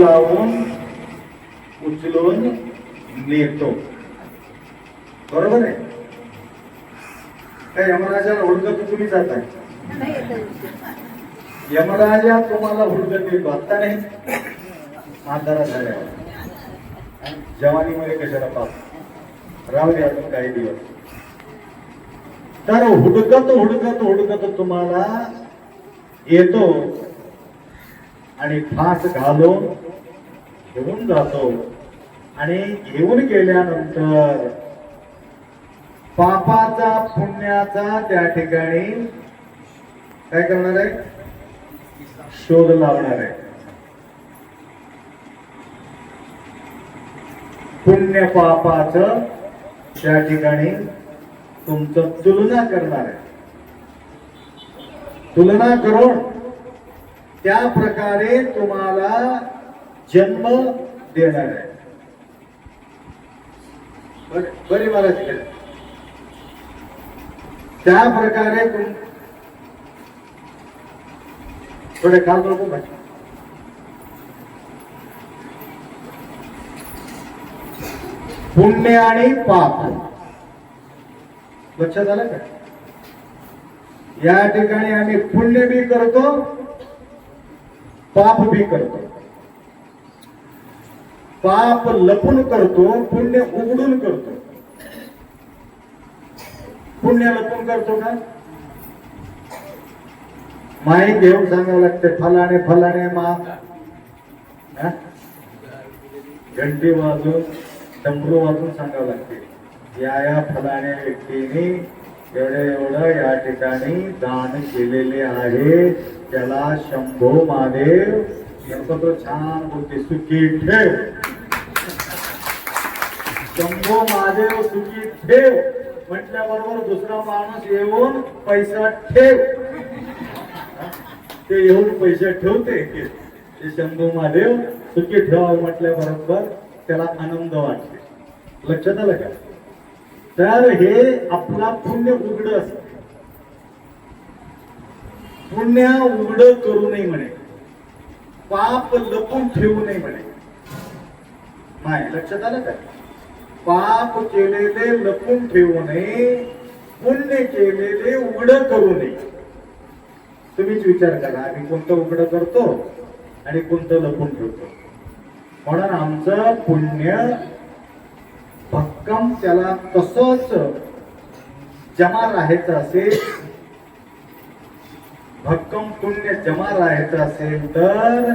लावून उचलून नेतो. बरोबर आहे? काय यमराजाला हुडकत तुम्ही जाताय? यमराजा तुम्हाला हुडकत येतो आता नाही. म्हातारा झाल्यावर जवानीमध्ये कशाला पाप? राहू दे अजून काही दिवस. तर हुडकत हुडकत हुडकत तुम्हाला येतो आणि फास घालून घेऊन जातो. आणि घेऊन गेल्यानंतर पापाचा पुण्याचा त्या ठिकाणी काय करणार आहे? शोध लावणार आहे. पुण्य पापाचं त्या ठिकाणी तुमचं तुलना करणार आहे. तुलना करून त्या प्रकारे तुम्हाला जन्म देणार आहे. बरे- मला त्या प्रकारे थोडे काम करतो भाई पुण्य आणि पाप. लक्षात आलं का? या ठिकाणी आम्ही पुण्य बी करतो पाप बी करतो. पाप लपून करतो पुण्य उघडून करतो. पुण्य लपून करतो का? माही घेऊन सांगावं लागते फलाने फलाने मा घंटी वाजून डमरू वाजून सांगावं लागते. या या फलाने व्यक्तीने एवढं एवढं या ठिकाणी दान केलेले आहे. त्याला शंभो महादेव नेमकं छान बोलते सुखी ठेव. शंभो महादेव सुखी ठेव. म्हटल्याबरोबर दुसरा माणूस येऊन पैसा ठेव. ते येऊन पैसे ठेवते ते शंभू महादेव सुखी ठेवा म्हटल्याबरोबर त्याला आनंद वाटते. लक्षात आलं का? तर हे आपला पुण्य उघड असत. पुण्य उघड करू नये म्हणे. पाप लपून ठेवू नये म्हणे. नाही लक्षात आलं का? पाप केलेले लपून ठेवू नये पुण्य केलेले उघड करू नये. तुम्हीच विचार करा आम्ही कोणतं उघड करतो आणि कोणतं लपून ठेवतो. म्हणून आमचं पुण्य भक्कम त्याला तसंच जमा राहायचं असेल भक्कम पुण्य जमा राहायचं असेल तर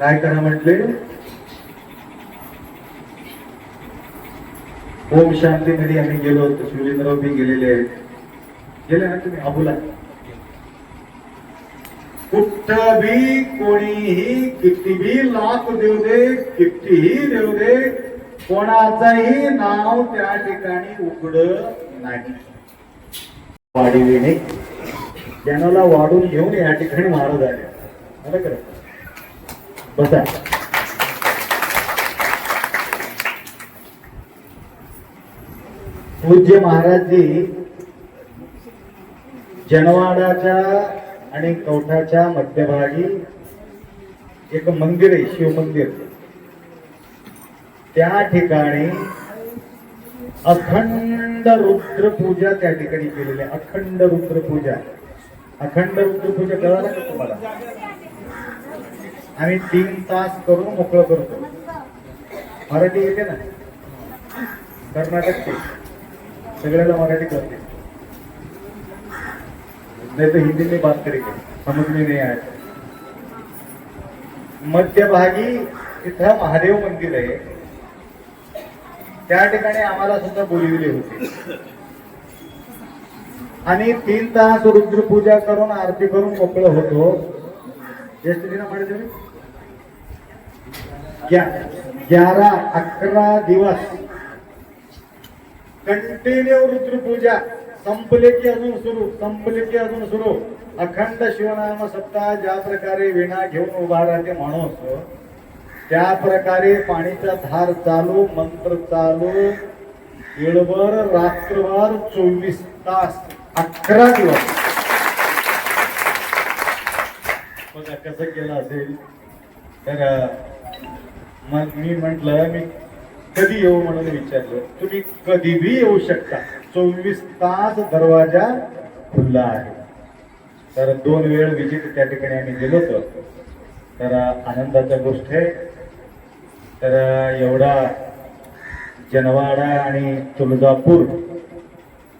काय करा म्हटले? ओम शांतीमध्ये आम्ही गेलो होतो. शिवलिंगराव बी गेलेले आहेत. गेले ना तुम्ही? अबुला कुठंही कोणीही कितीबी लाख देऊ दे कितीही देऊ दे कोणाचंही नाव त्या ठिकाणी उघड नाही. वाढविणे ज्ञानाला वाढून घेऊन या ठिकाणी महाराज आले. बरं का? बसा. पूज्य महाराजजी जनवाडाच्या आणि कवठाच्या मध्यभागी एक मंदिर आहे शिव मंदिर त्या ठिकाणी अखंड रुद्रपूजा त्या ठिकाणी केलेली आहे. अखंड रुद्रपूजा. अखंड रुद्रपूजा कळाला का तुम्हाला? आम्ही तीन तास करून मोकळं करतो. मराठी येते ना? कर्नाटकची सगळ्याला मराठी करते. नाही तर हिंदी में बात करेंगे समझ में नहीं आया मध्यभागी इथं महादेव मंदिर आहे. त्या ठिकाणी आम्हाला सुद्धा बोलविले होते. आणि तीन तास रुद्र पूजा करून आरती करून मोकळं होतो. ज्येष्ठ दिना ग्यारा अकरा दिवस. कंटिन्यू रुद्रपूजा. संपले की अजून सुरू संपले की अजून सुरू. अखंड शिवनाम सप्ताह ज्या प्रकारे विणा घेऊन उभा राहते माणूस त्या प्रकारे पाणीचा धार चालू मंत्र चालू येळभर रात्रभर चोवीस तास अकरा दिवस. बघा कसं केलं असेल. तर मग मी म्हटलं मी कधी येऊ म्हणून विचारलं. तुम्ही कधीही येऊ शकता. चोवीस तास दरवाजा खुल्ला आहे. तर दोन वेळ विजिट त्या ठिकाणी आम्ही गेलो होतो. तर आनंदाच्या गोष्ट आहे तर एवढा जनवाडा आणि तुळजापूर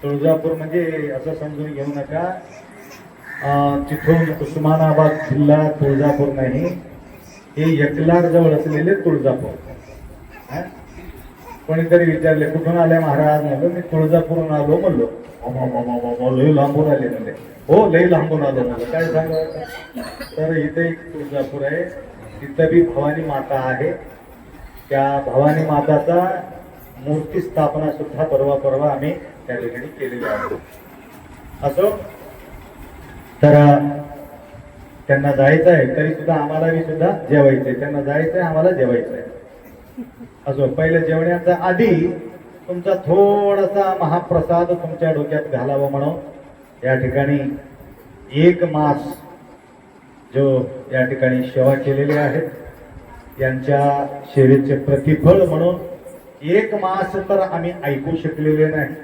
तुळजापूर म्हणजे असं समजून घेऊ नका तिथून उस्मानाबाद जिल्हा तुळजापूर नाही हे एकलार जवळ असलेले तुळजापूर. कोणीतरी विचारले कुठून आले महाराज? म्हणलो मी तुळजापूरून आलो म्हणलो. लई लांबून आले म्हणजे हो लई लांबून आलो म्हणलं. काय सांगा तर इथे एक तुळजापूर आहे तिथं बी भवानी माता आहे त्या भवानी माताचा मूर्ती स्थापना सुद्धा परवा परवा आम्ही त्या ठिकाणी केलेली आहे. असो तर त्यांना जायचं आहे तरी सुद्धा आम्हाला बी सुद्धा जेवायचंय त्यांना जायचं आहे आम्हाला जेवायचंय असो पहिल्या जेवण्याच्या आधी तुमचा थोडासा महाप्रसाद तुमच्या डोक्यात घालावा म्हणून या ठिकाणी एक मास जो या ठिकाणी सेवा केलेले आहेत यांच्या सेवेचे प्रतिफळ म्हणून एक मास तर आम्ही ऐकू शकलेले नाही.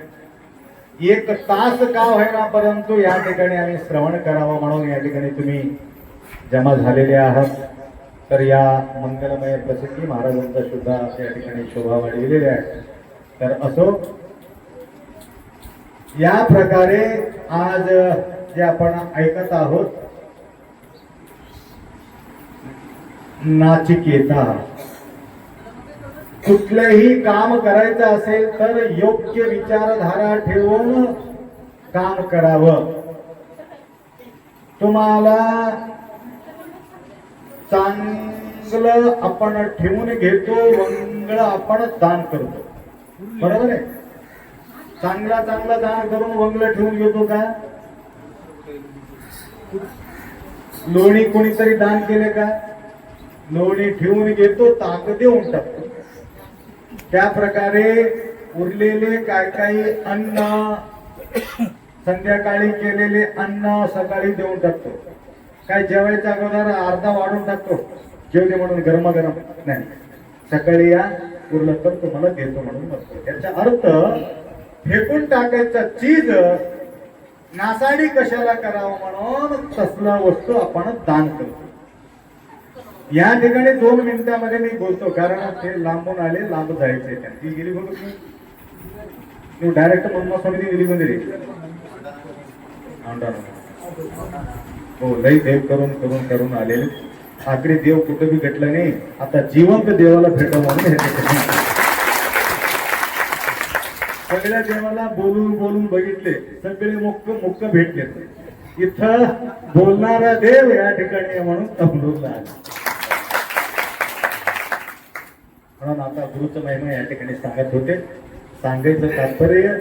एक तास का व्हायला परंतु या ठिकाणी आम्ही श्रवण करावं म्हणून या ठिकाणी तुम्ही जमा झालेले आहात. तर या मंगलमय प्रसंगी महाराजांचा सुद्धा या ठिकाणी शोभा वाढविलेल्या आहे. तर असो या प्रकारे आज जे आपण ऐकत आहोत नाचिकेता कुठलंही काम करायचं असेल तर योग्य विचारधारा ठेवून काम करावं. तुम्हाला चांगलं आपण ठेवून घेतो वंगळ आपण दान करतो. बरोबर आहे? चांगला चांगला दान करून वंगळ ठेवून घेतो का? लोणी कोणीतरी दान केले का? लोणी ठेवून घेतो ताक देऊन टाकतो. त्या प्रकारे उरलेले काय काही अन्न संध्याकाळी केलेले अन्न सकाळी देऊन टाकतो. काय जेवायचा अगोदर अर्धा वाढून टाकतो. जेवले म्हणून गरमागरम नाही. सकाळी या उरलं तर तुम्हाला देतो म्हणून म्हणतो. त्याचा अर्थ फेकून टाकायचा चीज नासाडी कशाला करावं म्हणून तसला वस्तू आपण दान करतो. या ठिकाणी दोन मिनिटांमध्ये मी बोलतो कारण ते लांबून आले लांब जायचे त्यांची गेली बघू डायरेक्ट मनमा स्वामी गेली मंदिरी. हो लई देव करून करून करून आलेले आखरी देव कुठं बी भेटला नाही. आता जिवंत देवाला भेटव म्हणून सगळ्या देवाला बोलून बोलून बघितले. सगळे मुक्क मुक्क भेटले. इथं बोलणारा देव या ठिकाणी म्हणून तपलून आला. म्हणून आता गुरुचं महिमा या ठिकाणी सांगत होते. सांगायचं तात्पर्य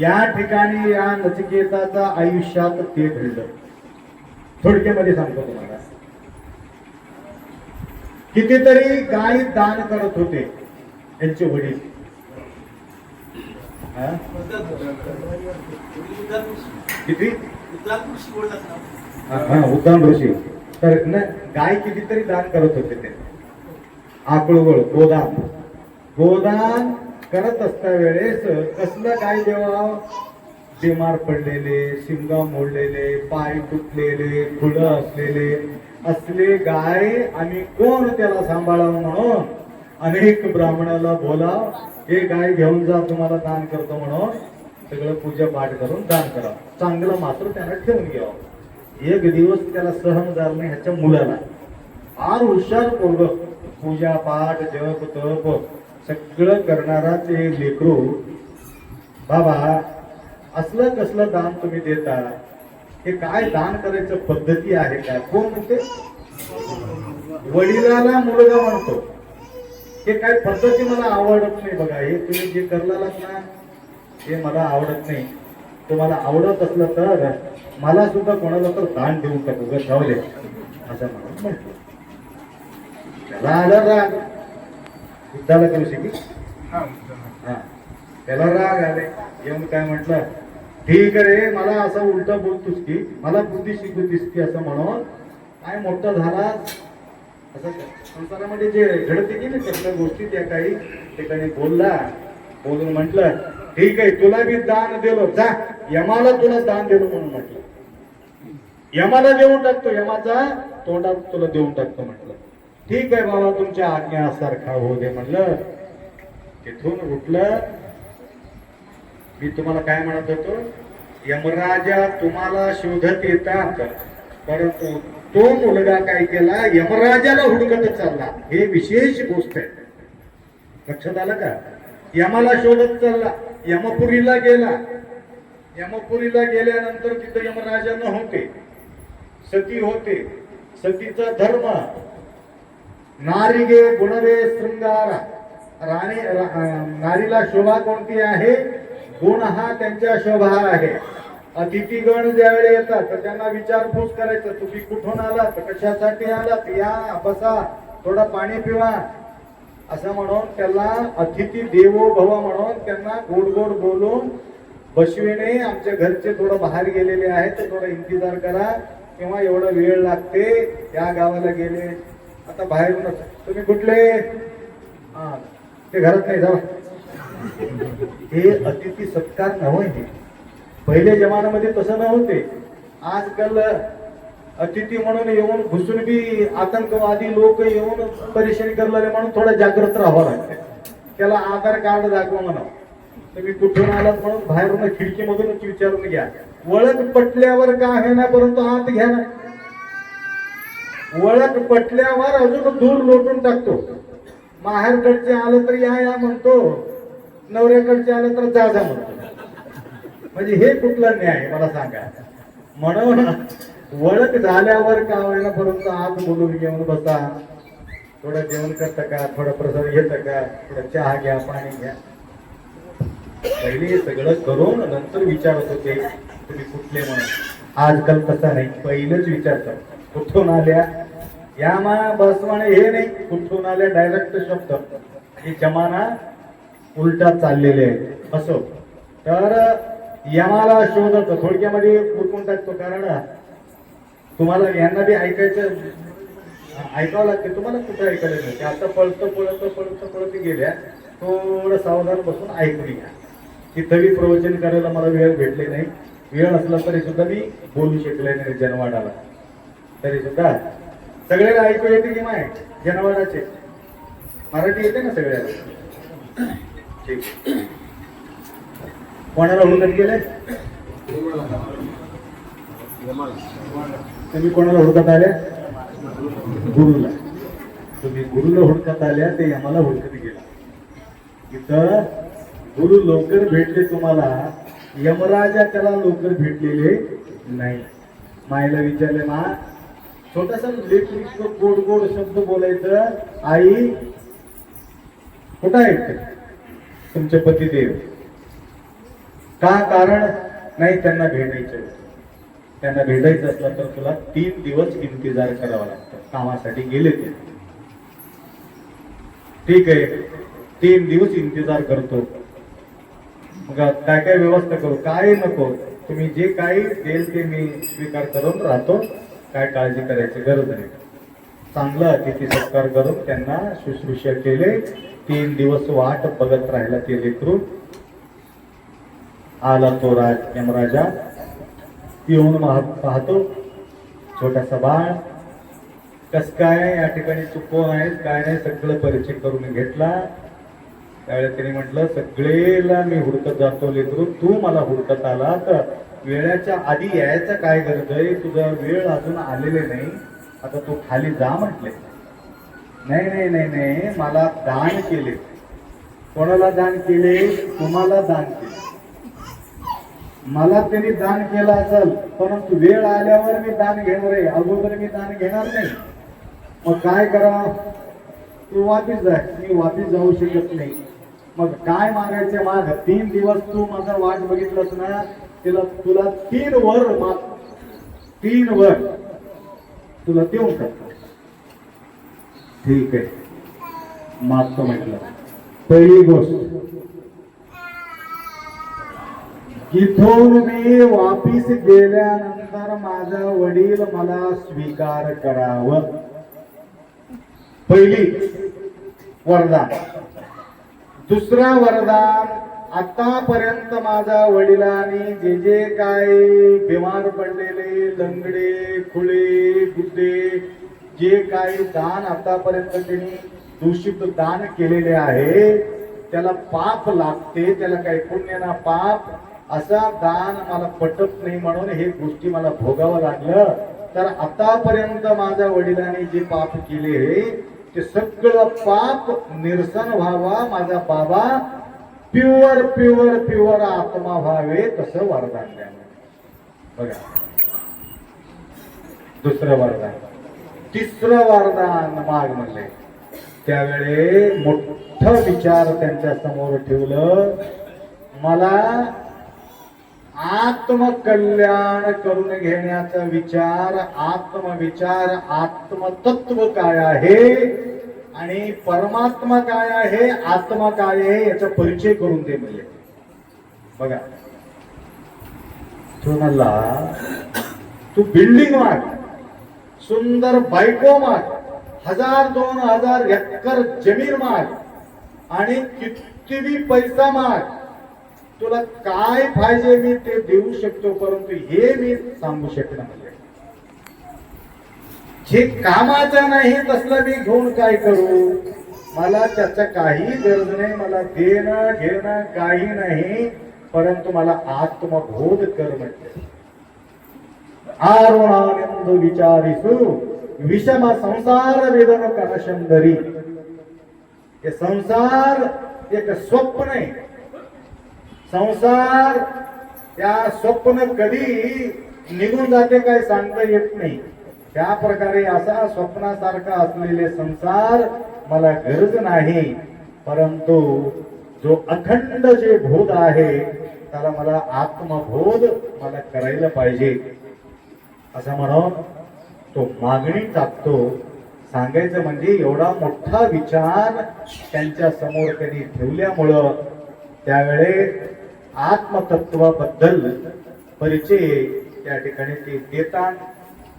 या ठिकाणी या नचिकेताचा आयुष्यात ते घडलं थोडक्यामध्ये सांगतो तुम्हाला. कितीतरी गाय दान करत होते यांचे वडील. हा? किती? उद्दान ऋषी. तर गाय कितीतरी दान करत होते ते. आकळवळ गोदान. गोदान करत असता वेळेस कसलं गाय देवा बिमार पडलेले शिंगा मोडलेले पाय तुटलेले फुलं असलेले. असले गाय आणि कोण त्याला सांभाळावं म्हणून? अनेक ब्राह्मणाला बोला हे गाय घेऊन जा तुम्हाला दान करतो म्हणून. सगळं पूजा पाठ करून दान करा चांगलं मात्र त्याला ठेवून घ्यावं. एक दिवस त्याला सहन झालं ह्याच्या मुलाला. फार हुशार पोरग. पूजा पाठ जप तप सगळं करणारा ते लेकरू बाबा असलं कसलं दान तुम्ही देता? हे काय दान करायचं पद्धती आहे का कोण म्हणते? वडिलाला मुलगा म्हणतो. हे काय पद्धती मला आवडत नाही बघा. हे तुम्ही जे करलात ना हे मला आवडत नाही. तुम्हाला आवडत असलं तर मला सुद्धा कोणाला तर दान देऊन टाकू. ग असं म्हणून म्हणतो राग युद्धाला करू शकी हा त्याला राग आले. येऊन काय म्हटलं? ठीक आहे रे मला असं उलट बोलतोस की मला बुद्धी शिकवतीस की असं म्हणून. काय मोठा झाला असं संसारामध्ये जे घडते की नाही सगळ्या गोष्टी त्या काही ठिकाणी बोलला. बोलून म्हटलं ठीक आहे तुला मी दान दिलो. जा यमाला तुला दान दिलो म्हणून म्हटलं. यमाला देऊन टाकतो. यमाचा तोंडात तुला देऊन टाकतो म्हटलं. ठीक आहे बाबा तुमच्या आज्ञासारखा होऊ दे म्हणलं. तिथून उठलं. मी तुम्हाला काय म्हणत होतो? यमराजा तुम्हाला शोधत येतात परंतु तो मुलगा काय केला? यमराजाला हुडकत चालला. हे विशेष गोष्ट आहे. लक्षात आलं का? यमाला शोधत चालला. यमपुरीला गेला. यमपुरीला गेल्यानंतर तिथं यमराजा होते. सती होते. सतीचा धर्म. नारिगे गुणवे शृंगारा. राणी नारीला शोभा कोणती आहे? गुण हा त्यांच्या शोभा आहे. अतिथीगण ज्यावेळी येतात तर त्यांना विचारपूस करायचं तुम्ही कुठून आलात? कशासाठी आलात? या बसा थोडं पाणी पिवा. असं म्हणून त्याला अतिथी देवो भव म्हणून त्यांना गोड गोड बोलून बसविणे आमच्या घरचे थोडं बाहेर गेलेले आहेत तर थोडं इंतजार करा. किंवा एवढा वेळ लागते या गावाला गेले आता बाहेरूनच तुम्ही कुठले? हा ते घरात नाही जावा. हे अतिथी सत्कार नव्हे पहिले जमान्यामध्ये तसं नव्हते आजकाल अतिथी म्हणून येऊन घुसून बी आतंकवादी लोक येऊन परेशानी करणारे म्हणून थोडं जागृत राहावं लागते. त्याला आधार कार्ड दाखवा म्हणा. तुम्ही कुठून आलात म्हणून बाहेरून खिडकीमधूनच विचारून घ्या. वळख पटल्यावर का आहे ना परंतु आत घ्या ना. ओळख पटल्यावर अजून दूर लोटून टाकतो. माहेरकडचे आलं तर या या म्हणतो. नवऱ्याकडचे आलं तर जा जा म्हणतो. म्हणजे हे कुठला न्याय मला सांगा. म्हणून ओळख झाल्यावर का होईना परंतु आत बोलून घेऊन बसा? थोडं जेवण करता का? थोडं प्रसाद घेता का? थोडं चहा घ्या पाणी घ्या. पहिले सगळं करून नंतर विचारत होते तुम्ही कुठले म्हणून? आजकाल तसा नाही. पहिलेच विचारतात. कुठून आल्या? यामा बस म्हणे हे नाही कुठून आल्या डायरेक्ट शब्द. हे जमाना उलटा चाललेले आहे असो. तर यमाला शोधत थोडक्यामध्ये उरकून टाकतो. कारण तुम्हाला यांना बी ऐकायचं ऐकावं लागते. तुम्हाला कुठं ऐकायला नाही आता पळतं पळतं पळतं पळत गेल्या. थोडं सावधान बसून ऐकून घ्या. तिथं बी प्रवचन करायला मला वेळ भेटले नाही. वेळ असला तरी सुद्धा मी बोलू शकले नाही जन्माडाला तरी सुद्धा सगळ्याला ऐकू येते की माय जनवाडाचे मराठी येते ना सगळ्याला ठीक. कोणाला हुडकत गेले तुम्ही कोणाला हुडकत आल्या? गुरुला. तुम्ही गुरुला हुडकत आल्या ते यमाला हुडकत गेला. इथं गुरु लवकर भेटले तुम्हाला. यमराजा त्याला लवकर भेटलेले नाही. मायला विचारले मा छोटासा लेख गोड गोड शब्द बोलायचं. आई कुठं आहेत तुमचे पतिदेव. का कारण? नाही त्यांना भेटायचं त्यांना भेटायचं असलं तर तुला तीन दिवस इंतजार करावा लागतो. कामासाठी गेले ते. ठीक आहे. तीन दिवस इंतजार करतो. मग काय काय व्यवस्था करू? काय नको? तुम्ही जे काही देईल ते मी स्वीकार करून राहतो. काय काळजी करायची गरज नाही. चांगलं अतिथी सत्कार करून त्यांना शुश्रूषा केले. तीन दिवस वाट बघत राहिला ते लेकरू. आला तो राज यमराजा. येऊन पाहतो. छोटासा बाळ. कस काय या ठिकाणी चुकवून आहे काय नाही सगळं परिचय करून घेतला. त्यावेळेला त्याने म्हटलं सगळेला मी हुडकत जातो लेकरू. तू मला हुडकत आला तर वेळाच्या आधी यायचं काय गरज आहे? तुझा वेळ अजून आलेले नाही. आता तू खाली जा म्हटले. नाही नाही नाही नाही. मला दान केले. कोणाला दान केले? तुम्हाला दान केले. मला त्यांनी दान केलं असेल परंतु वेळ आल्यावर मी दान घेणार आहे. अगोदर मी दान घेणार नाही. मग काय करा? तू वापिस जा. मी वापिस जाऊ शकत नाही. मग काय मागायचे माग? तीन दिवस तू माझा वाट बघितलंस ना? तिला तुला तीन वर मात. तीन वर तुला देऊ शकतो ठीक आहे. मागतो म्हटलं. पहिली गोष्ट. इथून मी वापिस गेल्यानंतर माझा वडील मला स्वीकार करावं. पहिली वरदान. दुसरा वरदान आतापर्यंत माझ्या वडिलांनी जे जे काय बिमार पडलेले लंगडे खुळे गुड्डे जे काही दान आतापर्यंत त्यांनी दूषित दान केलेले आहे त्याला पाप लागते त्याला काही पुण्य ना पाप असा दान मला पटत नाही म्हणून हे गोष्टी मला भोगावं लागलं. तर आतापर्यंत माझ्या वडिलांनी जे पाप केले ते सगळं पाप निरसन व्हावा माझा बाबा प्युअर प्युअर प्युअर आत्मा व्हावे तसं वरदान द्यावं. बघा. दुसरं वरदान. तिसरं वरदान माग म्हणले. त्यावेळे मोठ विचार त्यांच्यासमोर ठेवलं. मला आत्मकल्याण करून घेण्याचा विचार आत्मविचार आत्मतत्व काय आहे? आणि परमात्मा काय आहे आत्मा काय आहे याचा परिचय करून दे म्हणजे. बघा. तो म्हणला तू बिल्डिंग माग सुंदर बायको माग हजार दोन हजार एकर जमीन माग आणि किती पैसा माग तुला काय पाहिजे मी ते देऊ शकतो परंतु हे मी सांगू शकणार जे कामाचं नाही तसलं मी घेऊन काय करू? मला त्याचा काही गरज नाही मला देणं घेणं काही नाही परंतु मला आत्मबोध कर म्हटले. आरुणानंद विचारिसू विषम संसार वेदन कनशंदरी हे संसार एक स्वप्न आहे. संसार या स्वप्न कधी निघून जाते काय सांगता येत नाही. त्या प्रकारे असा स्वप्नासारखा असलेले संसार मला गरज नाही. परंतु जो अखंड जे बोध आहे त्याला मला आत्मबोध मला करायला पाहिजे. असं म्हणून तो मागणी टाकतो. सांगायचं म्हणजे एवढा मोठा विचार त्यांच्यासमोर त्यांनी ठेवल्यामुळं त्यावेळे आत्मतत्वाबद्दल परिचय त्या ठिकाणी ते देतात.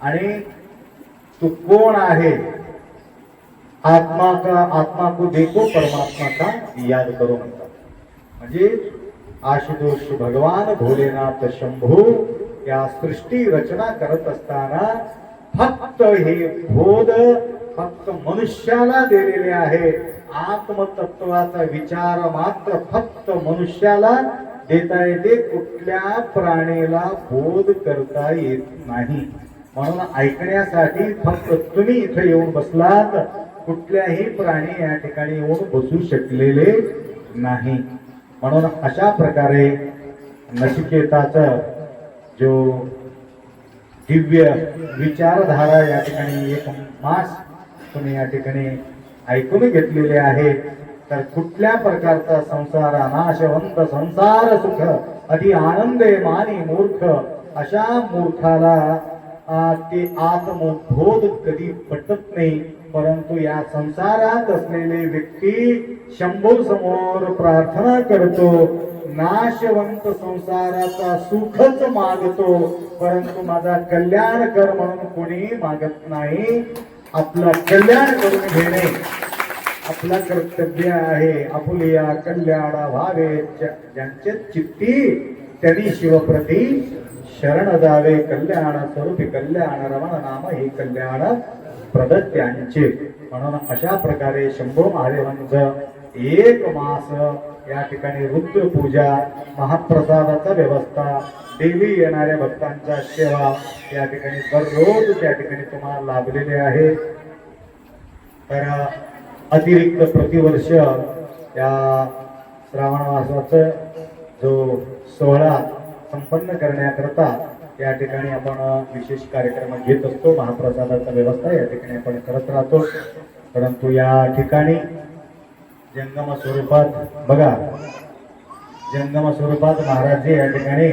आणि तू कोण आहे? आत्मा का आत्मा को देखो परमात्मा का याद करो म्हणतात. म्हणजे आशुतोष भगवान भोलेनाथ शंभू या सृष्टी रचना करत असताना फक्त हे बोध फक्त मनुष्याला दिलेले आहे. आत्मतत्वाचा विचार मात्र फक्त मनुष्याला देता येते. कुठल्या प्राणीला बोध करता येत नाही. म्हणून ऐकण्यासाठी फक्त तुम्ही इथे येऊन बसलात. कुठल्याही प्राणी या ठिकाणी येऊन बसू शकलेले नाही. म्हणून अशा प्रकारे नशिकेताचं जो दिव्य विचारधारा या ठिकाणी एक मास तुम्ही या ठिकाणी ऐकून घेतलेले आहे तर कुठल्या प्रकारचा संसार नाशवंत संसार सुख अति आनंदे मानी मूर्ख अशा मूर्खाला ते आत्मबोध कधी पटत नाही परंतु या संसारात असलेले व्यक्ती शंभू समोर प्रार्थना करतो नाशवंत संसाराचा सुखच मागतो परंतु माझा कल्याण कर म्हणून कोणी मागत नाही. आपलं कल्याण करून घेणे आपला कर्तव्य आहे. आपुलिया कल्याण व्हावे ज्यांचे चित्ती त्यांनी शिवप्रती शरण जावे कल्याण स्वरूपी कल्याण रमण नाम हे कल्याण प्रदत्यांचे म्हणून अशा प्रकारे शंभू महादेवांचं एक मास या ठिकाणी रुद्र पूजा महाप्रसादाचा व्यवस्था देवी येणाऱ्या भक्तांचा सेवा या ठिकाणी दररोज त्या ठिकाणी तुम्हाला लाभलेले आहे. तर अतिरिक्त प्रतिवर्ष या श्रावण मासाचं जो सोहळा संपन्न करण्याकरता या ठिकाणी आपण विशेष कार्यक्रम घेत असतो. महाप्रसादाचा व्यवस्था या ठिकाणी आपण करत राहतो. परंतु या ठिकाणी जंगम स्वरूपात बघा जंगम स्वरूपात महाराज या ठिकाणी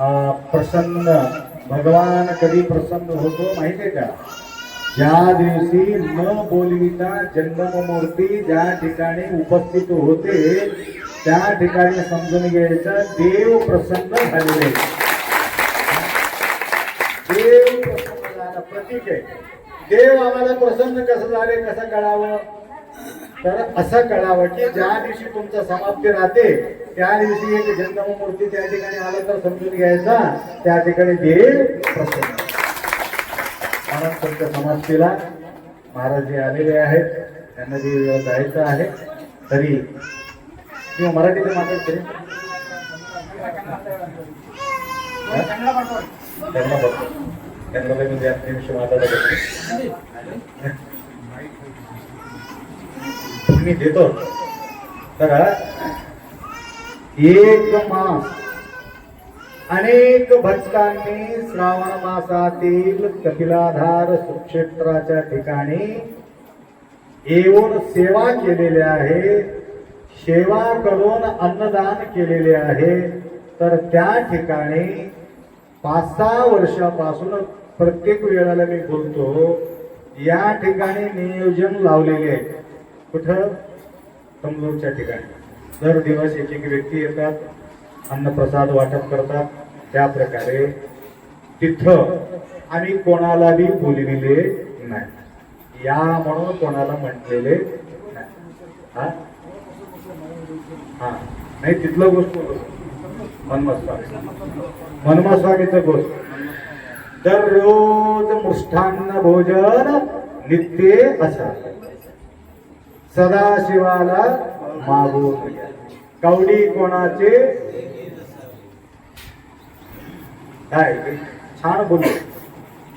अं, प्रसन्न भगवान कधी प्रसन्न होतो माहितीये का? ज्या दिवशी न बोलविता जंगम मूर्ती ज्या ठिकाणी उपस्थित होते त्या ठिकाणी समजून घ्यायचं देव प्रसन्न झालेले. देव प्रसन्न झाला प्रतीक आहे. देव आम्हाला प्रसन्न कसं झाले कसं कळावं? तर असं कळावं की ज्या दिवशी तुमचं समाप्ती राहते त्या दिवशी एक जन्ममूर्ती त्या ठिकाणी आलं तर समजून घ्यायचा त्या ठिकाणी देव प्रसन्न म्हणून तुमच्या समाप्तीला महाराज जे आलेले आहेत त्यांना जे जायचं आहे तरी किंवा मराठीत माताडते त्यांना बघतो त्यांना काही म्हणजे आपल्याविषयी माताडत मी देतो. तर एक मास अनेक भक्तांनी श्रावण मासातील कपिलाधार सुक्षेत्राच्या ठिकाणी येऊन सेवा केलेल्या आहेत. सेवा करून अन्नदान केलेले आहे. तर त्या ठिकाणी पाच सहा वर्षापासून प्रत्येक वेळेला मी बोलतो या ठिकाणी नियोजन लावलेले आहे. कुठं? कमजोरच्या ठिकाणी. दर दिवस एक एक व्यक्ती येतात अन्नप्रसाद वाटप करतात. त्या प्रकारे तिथं आम्ही कोणालाही बोलविले नाही. या म्हणून कोणाला म्हटलेले नाही. हा? हा. नाही तिथलं गोष्ट मनमस्वामी मनमस्वामीचं गोष्ट. दररोज मुष्ठान्न भोजन नित्य असा. सदाशिवाला मागून कवडी कोणाचे? काय छान बोलले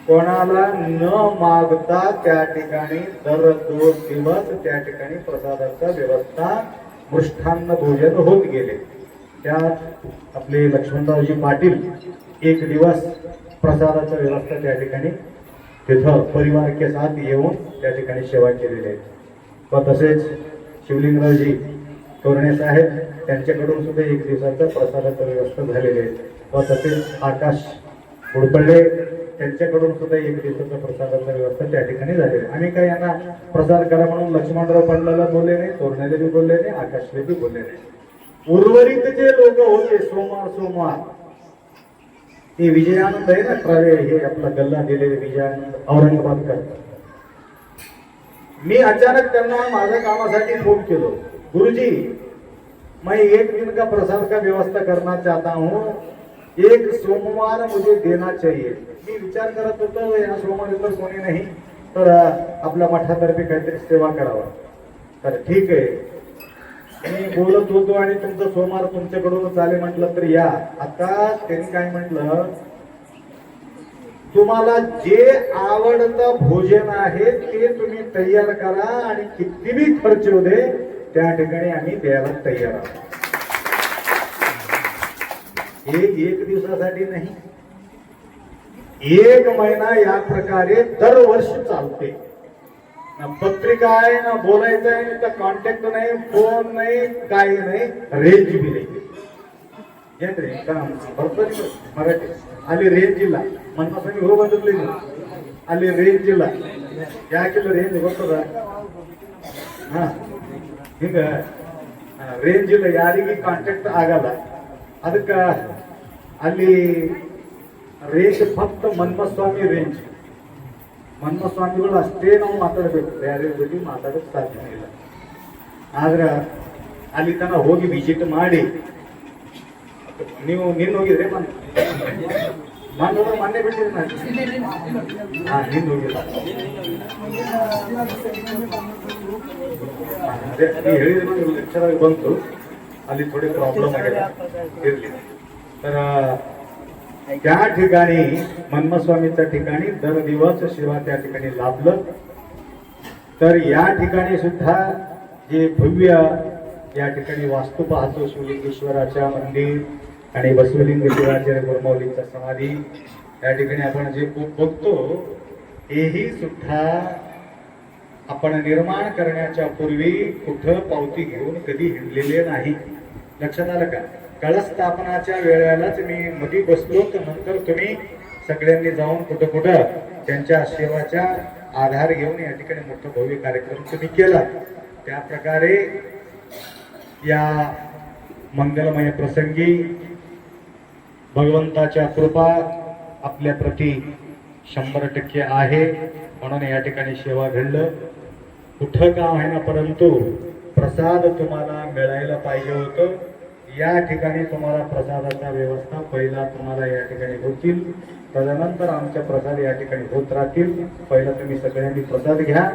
कोणाला न मागता त्या ठिकाणी दर दोन दिवस त्या ठिकाणी प्रसादाचा व्यवस्था मृष्ठान्न भोजन होत गेले. त्यात आपले लक्ष्मणरावजी पाटील एक दिवस प्रसादाचा व्यवस्था त्या ठिकाणी तिथं परिवार के साथ येऊन त्या ठिकाणी सेवा केलेली आहे. व तसेच शिवलिंगरावजी तोरणे साहेब त्यांच्याकडून सुद्धा एक दिवसाचं प्रसादाचं व्यवस्था झालेली आहे. व तसेच आकाश उडपडले त्यांच्याकडून सुद्धा एक दिवसाचा प्रसादाचा व्यवस्था त्या ठिकाणी झाली आम्ही काय यांना प्रसाद करा म्हणून लक्ष्मणराव पंडलाला बोलले नाही तोरण्याला बी बोलले नाही आकाशले बी बोलले नाही. उर्वरित जे लोक होते सोमवार सोमवार ते विजयानंद आहे ना ट्रावे हे आपला गल्ला दिलेले विजयानंद औरंगाबाद करतात. मी अचानक त्यांना माझ्या कामासाठी फोन केलो. गुरुजी मैं एक दिन का प्रसाद का व्यवस्था करना चाहता हूँ एक सोमवार मुझे देना चाहिए. मी विचार करत होतो या सोमवारी तर कोणी नाही तर आपल्या मठातर्फे काहीतरी सेवा करावा. तर ठीक आहे. मी बोलत होतो आणि तुमचं सोमवार तुमच्याकडूनच चाले म्हटलं तर या. आता त्यांनी काय म्हटलं? तुम्हाला जे आवडतं भोजन आहे ते तुम्ही तयार करा आणि किती बी खर्च होऊ दे त्या ठिकाणी आम्ही द्यायला तयार आहोत. हे एक दिवसासाठी नाही एक महिना या प्रकारे दरवर्षी चालते ना पत्रिका आहे ना बोलायचं आहे तर कॉन्टॅक्ट नाही फोन नाही काही नाही रेंज बी नाही ಏನ್ರಿ ಬರ್ತಾರೆ ಮರಾಠಿ ಅಲ್ಲಿ ರೇಂಜ್ ಇಲ್ಲ ಮನ್ಮಸಂಗಿ ಹೋಗಿ ಬಂದಿರ್ಲಿ ನೀವು ಅಲ್ಲಿ ರೇಂಜ್ ಇಲ್ಲ ಯಾಕಿಲ್ಲ ರೇಂಜ್ ಗೊತ್ತದ ಹಾ ಹಿಂಗ ರೇಂಜ್ ಇಲ್ಲ ಯಾರಿಗೆ ಕಾಂಟ್ಯಾಕ್ಟ್ ಆಗಲ್ಲ ಅದಕ್ಕ ಅಲ್ಲಿ ರೇಂಜ್ ಫಕ್ತ ಮನ್ಮಸ್ವಾಮಿ ರೇಂಜ್ ಮನ್ಮಸ್ವಾಮಿಗಳು ಅಷ್ಟೇ ನಾವು ಮಾತಾಡಬೇಕು. ಬೇರೆ ಬಗ್ಗೆ ಮಾತಾಡೋಕೆ ಸಾಧ್ಯ ಇಲ್ಲ. ಆದ್ರೆ ಅಲ್ಲಿ ತನಕ ಹೋಗಿ ವಿಸಿಟ್ ಮಾಡಿ, ನೀವು ನಿನ್ನ ಹೋಗಿದ್ರೆ ಮೊನ್ನೆ ಹೋದ್ರೆ ಮೊನ್ನೆ ನಾನು ಹಾಂ ನಿನ್ನ ಹೋಗಿಲ್ಲ. ಅದೇ, ನೀವು ಹೇಳಿದ್ರೆ ಬಂತು. आणि थोडे प्रॉब्लेम फिरले तर त्या ठिकाणी मन्मस्वामीच्या ठिकाणी दर दिवस शिवा त्या ठिकाणी लाभलं. तर या ठिकाणी सुद्धा जे भव्य या ठिकाणी वास्तू पाहतो शिवलिंगेश्वराच्या मंदिर आणि बसवलिंगेश्वराच्या गोरमावलींच्या समाधी या ठिकाणी आपण जे बघतो हेही सुद्धा आपण निर्माण करण्याच्या पूर्वी कुठं पावती घेऊन कधी हिंडलेले नाही. लक्षात आलं का? कळस्थापनाच्या वेळेलाच मी मधी बसलो तर नंतर तुम्ही सगळ्यांनी जाऊन कुठं कुठं त्यांच्या सेवाच्या आधार घेऊन या ठिकाणी मोठा भव्य कार्यक्रम तुम्ही केला. त्या प्रकारे या मंगलमय प्रसंगी भगवंताच्या कृपा आपल्या प्रती शंभर टक्के आहे. म्हणून या ठिकाणी सेवा घडलं. कुठं का ना परंतु प्रसाद तुम्हाला मिळायला पाहिजे होतं. या ठिकाणी तुम्हाला प्रसादाच्या व्यवस्था पहिला तुम्हाला या ठिकाणी होतील. त्याच्यानंतर आमचे प्रसाद या ठिकाणी होत राहतील. पहिला तुम्ही सगळ्यांनी प्रसाद घ्या.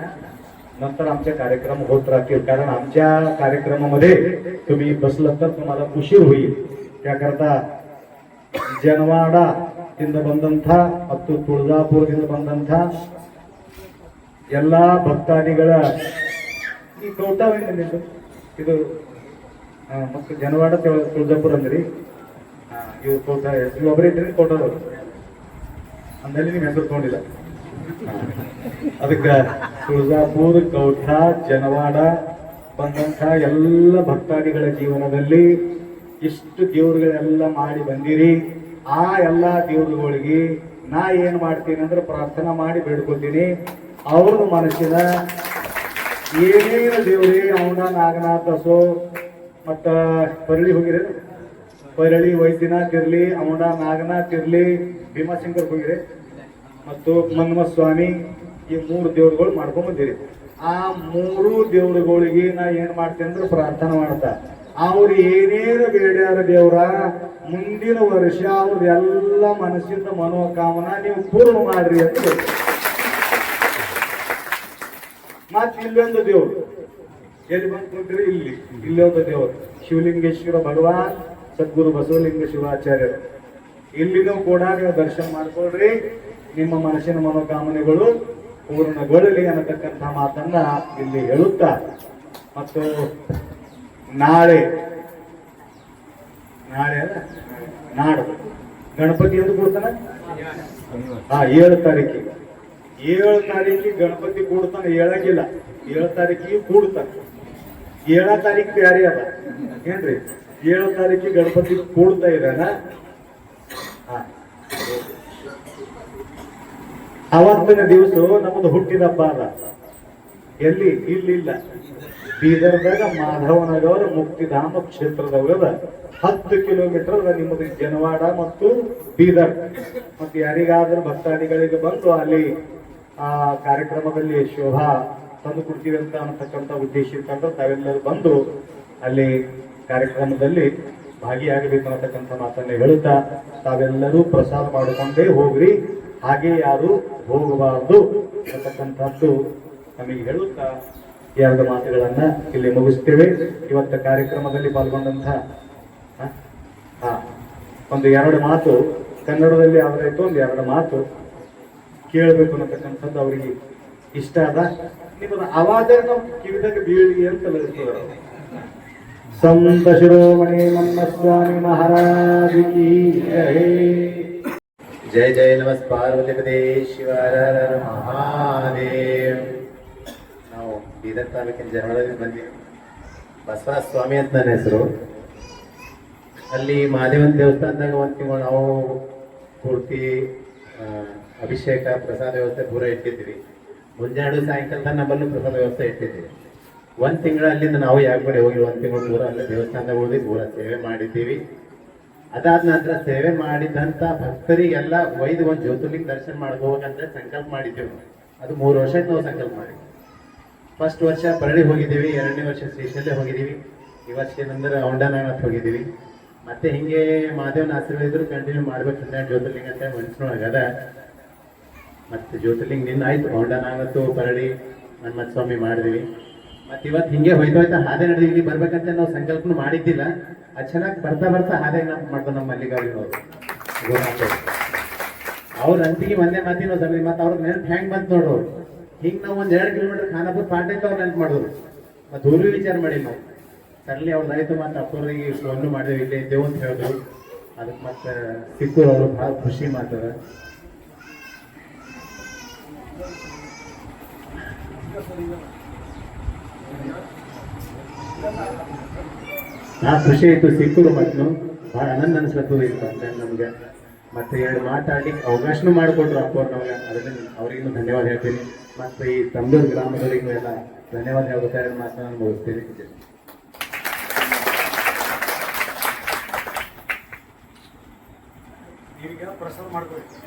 नंतर आमचे कार्यक्रम होत राहतील. कारण आमच्या कार्यक्रमामध्ये तुम्ही बसलं तर तुम्हाला उशीर होईल. त्याकरता जनवाडा तिंद बंधन था अब तो तुळजापूर तिंद बंधन था ಎಲ್ಲ ಭಕ್ತಾದಿಗಳ ಈ ಕೌಟಾವೇನು ನಿಮ್ದು ಇದು ಮತ್ತು ಜನವಾಡ ತುಳ- ತುಳಜಾಪುರ ಅಂದ್ರಿ ಇವು ತೋಟ ನೀವು ಒಬ್ಬರೇ ಇದ್ರಿ ತೋಟದವರು. ಅಂದಲ್ಲಿ ನೀವು ಹೆಸರು ತಗೊಂಡಿಲ್ಲ. ಅದಕ್ಕೆ ತುಳಜಾಪುರ, ಕೌಠ, ಜನವಾಡ ಬಂದಂಥ ಎಲ್ಲ ಭಕ್ತಾದಿಗಳ ಜೀವನದಲ್ಲಿ ಇಷ್ಟು ದೇವ್ರುಗಳೆಲ್ಲ ಮಾಡಿ ಬಂದಿರಿ. ಆ ಎಲ್ಲ ದೇವ್ರುಗಳಿಗೆ ನಾ ಏನು ಮಾಡ್ತೀನಿ ಅಂದ್ರೆ ಪ್ರಾರ್ಥನಾ ಮಾಡಿ ಬೇಡ್ಕೊತೀನಿ. ಅವ್ರ ಮನಸ್ಸಿನ ಏನೇನು ದೇವ್ರಿ, ಅವನ ನಾಗನಾಥ ದಸೋ ಮತ್ತ ಪರಳಿ ಹೋಗಿರಿ? ಪರಳಿ ವೈದ್ಯನಾಥ್ ಇರ್ಲಿ ಅವನ ನಾಗನಾಥ್ ಇರ್ಲಿ ಭೀಮಾಶಂಕರ್ ಹೋಗಿರಿ? ಮತ್ತು ಮನ್ಮ ಸ್ವಾಮಿ ಈ ಮೂರು ದೇವ್ರುಗಳು ಮಾಡ್ಕೊಂಡ್ ಬಂದಿರಿ. ಆ ಮೂರು ದೇವ್ರುಗಳಿಗೆ ನಾ ಏನ್ ಮಾಡ್ತೇನೆ ಅಂದ್ರೆ ಪ್ರಾರ್ಥನೆ ಮಾಡ್ತಾ. ಅವ್ರು ಏನೇನು ಬೇಡ್ಯಾರ ದೇವ್ರ, ಮುಂದಿನ ವರ್ಷ ಅವ್ರ ಎಲ್ಲ ಮನಸ್ಸಿನ ಮನೋಕಾಮನ ನೀವು ಪೂರ್ಣ ಮಾಡ್ರಿ ಅಂತ ಹೇಳ್ತಾರೆ. ಮತ್ ಇಲ್ಲೊಂದು ದೇವರು. ಎಲ್ಲಿ ಬಂದು ಕೂತ್ರಿ ಇಲ್ಲಿ ಇಲ್ಲೊಂದು ದೇವರು. ಶಿವಲಿಂಗೇಶ್ವರ ಭಗವಾನ್ ಸದ್ಗುರು ಬಸವಲಿಂಗ ಶಿವಾಚಾರ್ಯರು. ಇಲ್ಲಿನೂ ಕೂಡ ನೀವು ದರ್ಶನ ಮಾಡ್ಕೊಳ್ರಿ. ನಿಮ್ಮ ಮನಸ್ಸಿನ ಮನೋಕಾಮನೆಗಳು ಪೂರ್ಣಗೊಳ್ಳಲಿ ಅನ್ನತಕ್ಕಂಥ ಮಾತನ್ನ ಇಲ್ಲಿ ಹೇಳುತ್ತಾ. ಮತ್ತು ನಾಳೆ ನಾಳೆ ಅಲ್ಲ? ನಾಡು. ಗಣಪತಿ ಎಂದು ಕೊಡ್ತಾನೆ? ಹಾ ಏಳು ತಾರೀಕಿಗೆ. ಏಳು ತಾರೀಕಿಗೆ ಗಣಪತಿ ಕೂಡ್ತಾನೆ ಹೇಳಂಗಿಲ್ಲ. ಏಳು ತಾರೀಕಿಗೆ ಕೂಡ್ತಾನೆ. ಏಳ ತಾರೀಕು ಬ್ಯಾರಿ ಅದ. ಏನ್ರಿ? ಏಳು ತಾರೀಕಿಗೆ ಗಣಪತಿ ಕೂಡ್ತಾ ಇದ್ದಾನ. ಅವತ್ತಿನ ದಿವಸ ನಮ್ದು ಹುಟ್ಟಿದ ಹಬ್ಬ ಅದ. ಎಲ್ಲಿ? ಇಲ್ಲಿಲ್ಲ ಬೀದರ್ದಾಗ ಮಾಧವನಗರ ಮುಕ್ತಿಧಾಮ ಕ್ಷೇತ್ರದವ್ರದ ಹತ್ತು ಕಿಲೋಮೀಟರ್ ನಿಮ್ಮದು ಜನವಾಡ ಮತ್ತು ಬೀದರ್. ಮತ್ತೆ ಯಾರಿಗಾದ್ರೂ ಭಕ್ತಾದಿಗಳಿಗೆ ಬಂದು ಅಲ್ಲಿ ಆ ಕಾರ್ಯಕ್ರಮದಲ್ಲಿ ಶೋಭಾ ತಂದು ಕೊಡ್ತೀವಿ ಅಂತ ಅನ್ನತಕ್ಕಂಥ ಉದ್ದೇಶ ಇರ್ತಕ್ಕಂಥ ತಾವೆಲ್ಲರೂ ಬಂದು ಅಲ್ಲಿ ಕಾರ್ಯಕ್ರಮದಲ್ಲಿ ಭಾಗಿಯಾಗಬೇಕು ಅನ್ನತಕ್ಕಂಥ ಮಾತನ್ನ ಹೇಳುತ್ತಾ ತಾವೆಲ್ಲರೂ ಪ್ರಸಾದ ಮಾಡಿಕೊಂಡೇ ಹೋಗ್ರಿ. ಹಾಗೆ ಯಾರು ಹೋಗಬಾರದು ಅನ್ನತಕ್ಕಂಥದ್ದು ನಮಗೆ ಹೇಳುತ್ತಾ ಎರಡು ಮಾತುಗಳನ್ನ ಇಲ್ಲಿ ಮುಗಿಸ್ತೇವೆ. ಇವತ್ತ ಕಾರ್ಯಕ್ರಮದಲ್ಲಿ ಪಾಲ್ಗೊಂಡಂತ ಒಂದು ಎರಡು ಮಾತು ಕನ್ನಡದಲ್ಲಿ ಆದರೆ ಒಂದು ಎರಡು ಮಾತು ಕೇಳಬೇಕು ಅನ್ನತಕ್ಕಂಥದ್ದು ಅವರಿಗೆ ಇಷ್ಟ ಅದ ನಿಮ್ಮದು ಆವಾಜ ನಮ್ಮ ಕಿವಿದಾಗ ಬೀಳಿ ಅಂತ ಸಂತ ಶಿರೋಮಣಿ ನಮ್ಮ ಸ್ವಾಮಿ ಮಹಾರಾಜ್. ಜಯ ಜಯ ನಮಸ್ ಪಾರ್ವತಿ ಶಿವರ ಮಹಾದೇವ್. ನಾವು ಬೀದರ್ ತಾಲೂಕಿನ ಜನಗಳಲ್ಲಿ ಬಂದಿ ಬಸವ ಸ್ವಾಮಿ ಅಂತ ನನ್ನ ಹೆಸರು. ಅಲ್ಲಿ ಮಹಾದೇವನ ದೇವಸ್ಥಾನದಾಗ ಒಂದು ನಾವು ಪೂರ್ತಿ ಅಭಿಷೇಕ, ಪ್ರಸಾದ ವ್ಯವಸ್ಥೆ ಪೂರ ಇಟ್ಟಿದ್ದೀವಿ. ಮುಂಜಾನೆ ಸಾಯಂಕಾಲ ನಮ್ಮಲ್ಲೂ ಪ್ರಸಾದ ವ್ಯವಸ್ಥೆ ಇಟ್ಟಿದ್ದೀವಿ. ಒಂದು ತಿಂಗಳ ಅಲ್ಲಿಂದ ನಾವು ಯಾಕೆ ಹೋಗಿ ಒಂದು ತಿಂಗಳು ಪೂರ ಅಲ್ಲೇ ದೇವಸ್ಥಾನದಾಗ ಹೋಗಿ ಪೂರ ಸೇವೆ ಮಾಡಿದ್ದೀವಿ. ಅದಾದ ನಂತರ ಸೇವೆ ಮಾಡಿದಂಥ ಭಕ್ತರಿಗೆಲ್ಲ ಒಯ್ದು ಒಂದು ಜ್ಯೋತಿರ್ಲಿಂಗ ದರ್ಶನ ಮಾಡ್ಕೋಬೇಕಂತ ಸಂಕಲ್ಪ ಮಾಡಿದ್ದೇವೆ. ಅದು ಮೂರು ವರ್ಷ ನಾವು ಸಂಕಲ್ಪ ಮಾಡಿ ಫಸ್ಟ್ ವರ್ಷ ಪರಳಿ ಹೋಗಿದ್ದೀವಿ, ಎರಡನೇ ವರ್ಷ ಶ್ರೀಶೈಲ್ಯ ಹೋಗಿದ್ದೀವಿ. ಈ ವರ್ಷ ಏನಂದ್ರೆ ಔಂಡನಾಥ್ ಹೋಗಿದ್ದೀವಿ. ಮತ್ತೆ ಹಿಂಗೆ ಮಾದೇವನ ಆಶೀರ್ವಾದ ಇದ್ರು ಕಂಟಿನ್ಯೂ ಮಾಡ್ಬೇಕಂತ ಜ್ಯೋತಿರ್ಲಿಂಗ ಅಂತ ಮನ್ಸಿನೊಳಗದ ಮತ್ತೆ ಜ್ಯೋತಿರ್ಲಿಂಗ ನಿನ್ನ ಆಯ್ತು. ಅವತ್ತು ಪರಡಿ ಹನುಮತ್ ಸ್ವಾಮಿ ಮಾಡಿದ್ವಿ. ಮತ್ತು ಇವತ್ತು ಹಿಂಗೆ ಹೋಯ್ತು ಹೋಯ್ತಾ ಹಾದೆ ನಡೆದು ಇಲ್ಲಿ ಬರ್ಬೇಕಂತ ನಾವು ಸಂಕಲ್ಪನೂ ಮಾಡಿದ್ದಿಲ್ಲ. ಅದು ಚೆನ್ನಾಗಿ ಬರ್ತಾ ಬರ್ತಾ ಹಾದೆ ಮಾಡ್ತಾರೆ ನಮ್ಮ ಮಲ್ಲಿಕಾರ್ಜುನ ಅವ್ರು. ಅವ್ರ ಅಂತಿಗೆ ಒಂದೇ ಮಾತಿನ ಸರಿ ಮತ್ತು ಅವ್ರಿಗೆ ನೆನಪು ಹೆಂಗೆ ಬಂತು ನೋಡು. ಹಿಂಗೆ ನಾವು ಒಂದು ಎರಡು ಕಿಲೋಮೀಟರ್ ಖಾನಾಪುರ ಪಾಟ್ ಐತೆ ಅವ್ರು ನೆನಪು ಮಾಡಿದ್ರು ಮತ್ತು ಊರು ವಿಚಾರ ಮಾಡಿ ನಾವು. ತರ್ಲಿ ಅವ್ರದ್ದು ಆಯ್ತು ಮತ್ತು ಅಪ್ಪರಿಗೆ ಫೋನ್ ಮಾಡಿದ್ವಿ. ಇಲ್ಲೇ ಇದ್ದೇವು ಅಂತ ಹೇಳಿದ್ರು. ಅದಕ್ಕೆ ಮತ್ತೆ ಸಿಕ್ಕೂರು ಅವರು ಭಾಳ ಖುಷಿ ಮಾತದ ನಾ ಖುಷಿ ಆಯಿತು ಸಿಕ್ಕರು ಮತ್ತು ಭಾಳ ಆನಂದ ಅನಿಸ್ಲತ್ತು ಈ ನಮಗೆ. ಮತ್ತು ಎರಡು ಮಾತಾಡಿ ಅವಕಾಶನು ಮಾಡಿಕೊಟ್ರು ಅಪ್ಪ ನಮಗೆ. ಅದರಿಂದ ಅವರಿಗೂ ಧನ್ಯವಾದ ಹೇಳ್ತೀನಿ. ಮತ್ತೆ ಈ ತಂಬೂರು ಗ್ರಾಮದವರಿಗೂ ಎಲ್ಲ ಧನ್ಯವಾದ ಹೇಳ್ಬೇಕಾದ್ರೆ ಮಾತನ್ನ ಮುಗಿಸ್ತೀನಿ. ಈಗ ಪ್ರಸಾರ ಮಾಡ್ಕೊಳ್ತೀನಿ